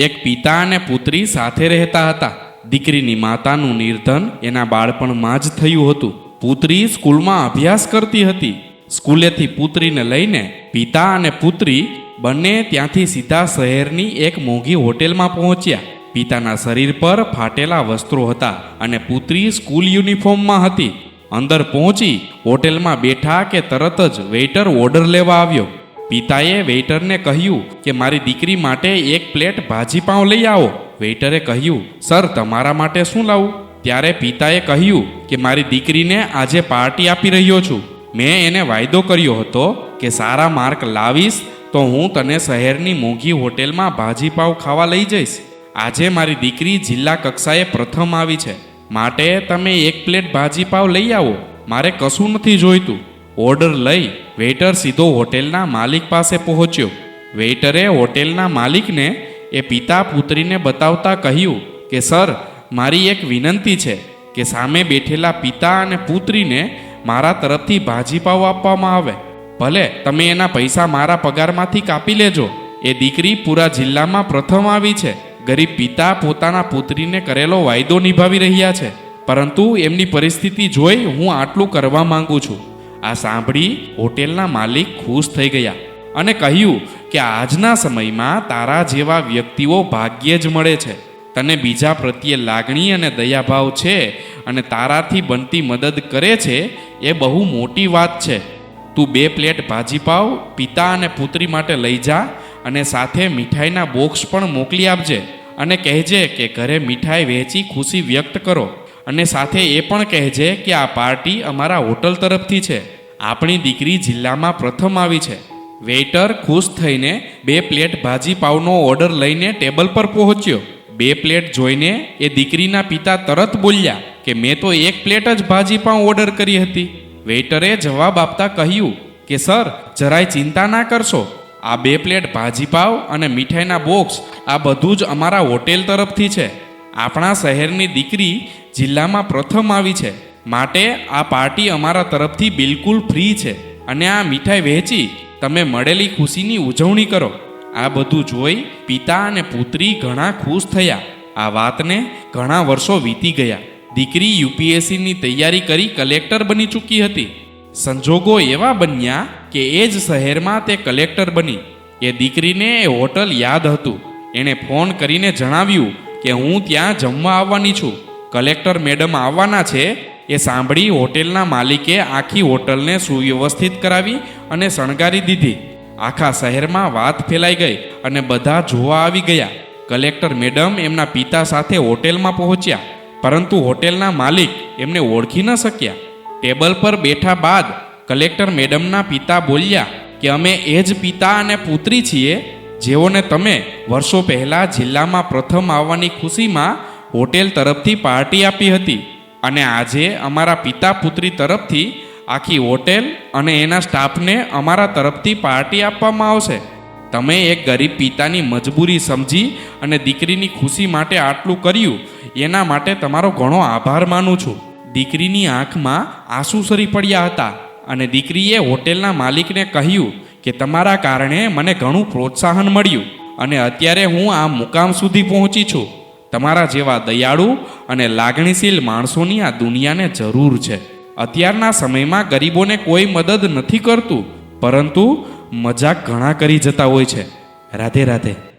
એક પિતા અને પુત્રી સાથે રહેતા હતા. દીકરીની માતાનું નિર્ધન એના બાળપણમાં જ થયું હતું. પુત્રી સ્કૂલમાં અભ્યાસ કરતી હતી. સ્કૂલેથી પુત્રીને લઈને પિતા અને પુત્રી બંને ત્યાંથી સીધા શહેરની એક મોંઘી હોટેલમાં પહોંચ્યા. પિતાના શરીર પર ફાટેલા વસ્ત્રો હતા અને પુત્રી સ્કૂલ યુનિફોર્મમાં હતી. અંદર પહોંચી હોટેલમાં બેઠા કે તરત જ વેઇટર ઓર્ડર લેવા આવ્યો. પિતાએ વેઇટરને કહ્યું કે, મારી દીકરી માટે એક પ્લેટ ભાજી પાઉં લઈ આવો. વેઇટરે કહ્યું, સર, તમારા માટે શું લાવું? ત્યારે પિતાએ કહ્યું કે, મારી દીકરીને આજે પાર્ટી આપી રહ્યો છું. મેં એને વાયદો કર્યો હતો કે, સારા માર્ક લાવીશ તો હું તને શહેરની મોંઘી હોટેલમાં ભાજીપાવ ખાવા લઈ જઈશ. આજે મારી દીકરી જિલ્લા કક્ષાએ પ્રથમ આવી છે. માટે તમે એક પ્લેટ ભાજીપાવ લઈ આવો. મારે કશું નથી જોઈતું. ઓર્ડર લઈ વેઇટર સીધો હોટેલના માલિક પાસે પહોંચ્યો. વેઇટરે હોટેલના માલિકને એ પિતા પુત્રીને બતાવતા કહ્યું કે, સર, મારી એક વિનંતી છે કે સામે બેઠેલા પિતા અને પુત્રીને મારા તરફથી ભાજીપાવ આપવામાં આવે. ભલે તમે એના પૈસા મારા પગારમાંથી કાપી લેજો. એ દીકરી પૂરા જિલ્લામાં પ્રથમ આવી છે. ગરીબ પિતા પોતાના પુત્રીને કરેલો વાયદો નિભાવી રહ્યા છે. પરંતુ એમની પરિસ્થિતિ જોઈ હું આટલું કરવા માંગુ છું. આ સાંભળી હોટેલના માલિક ખુશ થઈ ગયા અને કહ્યું કે આજના સમયમાં તારા જેવા વ્યક્તિઓ ભાગ્યે જ મળે છે. તને બીજા પ્રત્યે લાગણી અને દયાભાવ છે અને તારાથી બનતી મદદ કરે છે એ બહુ મોટી વાત છે. તું બે પ્લેટ ભાજી પાવ, પિતા અને પુત્રી માટે લઈ જા અને સાથે મીઠાઈના બોક્સ પણ મોકલી આપજે અને કહેજે કે ઘરે મીઠાઈ વહેંચી ખુશી વ્યક્ત કરો. અને સાથે એ પણ કહેજે કે આ પાર્ટી અમારા હોટલ તરફથી છે. આપણી દીકરી જિલ્લામાં પ્રથમ આવી છે. વેઇટર ખુશ થઈને બે પ્લેટ ભાજી પાવનો ઓર્ડર લઈને ટેબલ પર પહોંચ્યો. બે પ્લેટ જોઈને એ દીકરીના પિતા તરત બોલ્યા કે મેં તો એક પ્લેટ જ ભાજી પાઉં ઓર્ડર કરી હતી. વેઇટરે જવાબ આપતા કહ્યું કે, સર, જરાય ચિંતા ના કરશો. આ બે પ્લેટ ભાજીપાવ અને મીઠાઈના બોક્સ આ બધું જ અમારા હોટેલ તરફથી છે. આપણા શહેરની દીકરી જિલ્લામાં પ્રથમ આવી છે. માટે આ પાર્ટી અમારા તરફથી બિલકુલ ફ્રી છે અને આ મીઠાઈ વહેંચી તમે મળેલી ખુશીની ઉજવણી કરો. આ બધું જોઈ પિતા અને પુત્રી ઘણા ખુશ થયા. આ વાતને ઘણા વર્ષો વીતી ગયા. દીકરી યુપીએસસીની તૈયારી કરી કલેક્ટર બની ચૂકી હતી. સંજોગો એવા બન્યા કે એ જ શહેરમાં તે કલેક્ટર બની. એ દીકરીને એ હોટલ યાદ હતું. એણે ફોન કરીને જણાવ્યું કે હું ત્યાં જમવા આવવાની છું. કલેક્ટર મેડમ આવવાના છે, એ સાંભળી હોટેલના માલિકે આખી હોટલને સુવ્યવસ્થિત કરાવી અને શણગારી દીધી. આખા શહેરમાં વાત ફેલાઈ ગઈ અને બધા જોવા આવી ગયા. કલેક્ટર મેડમ એમના પિતા સાથે હોટેલમાં પહોંચ્યા, પરંતુ હોટેલના માલિક એમને ઓળખી ન શક્યા. ટેબલ પર બેઠા બાદ કલેક્ટર મેડમના પિતા બોલ્યા કે અમે એ જ પિતા અને પુત્રી છીએ, જેઓને તમે વર્ષો પહેલાં જિલ્લામાં પ્રથમ આવવાની ખુશીમાં હોટેલ તરફથી પાર્ટી આપી હતી અને આજે અમારા પિતા પુત્રી તરફથી આખી હોટેલ અને એના સ્ટાફને અમારા તરફથી પાર્ટી આપવામાં આવશે. તમે એક ગરીબ પિતાની મજબૂરી સમજી અને દીકરીની ખુશી માટે આટલું કર્યું, એના માટે તમારો ઘણો આભાર માનું છું. દીકરીની આંખમાં આંસુ સરી પડ્યા હતા અને દીકરીએ હોટેલના માલિકને કહ્યું કે તમારા કારણે મને ઘણું પ્રોત્સાહન મળ્યું અને અત્યારે હું આ મુકામ સુધી પહોંચી છું. તમારા જેવા દયાળુ અને લાગણીશીલ માણસોની આ દુનિયાને જરૂર છે. અત્યારના સમયમાં ગરીબોને કોઈ મદદ નથી કરતું, પરંતુ મજાક ઘણા કરી જતા હોય છે. રાધે રાધે.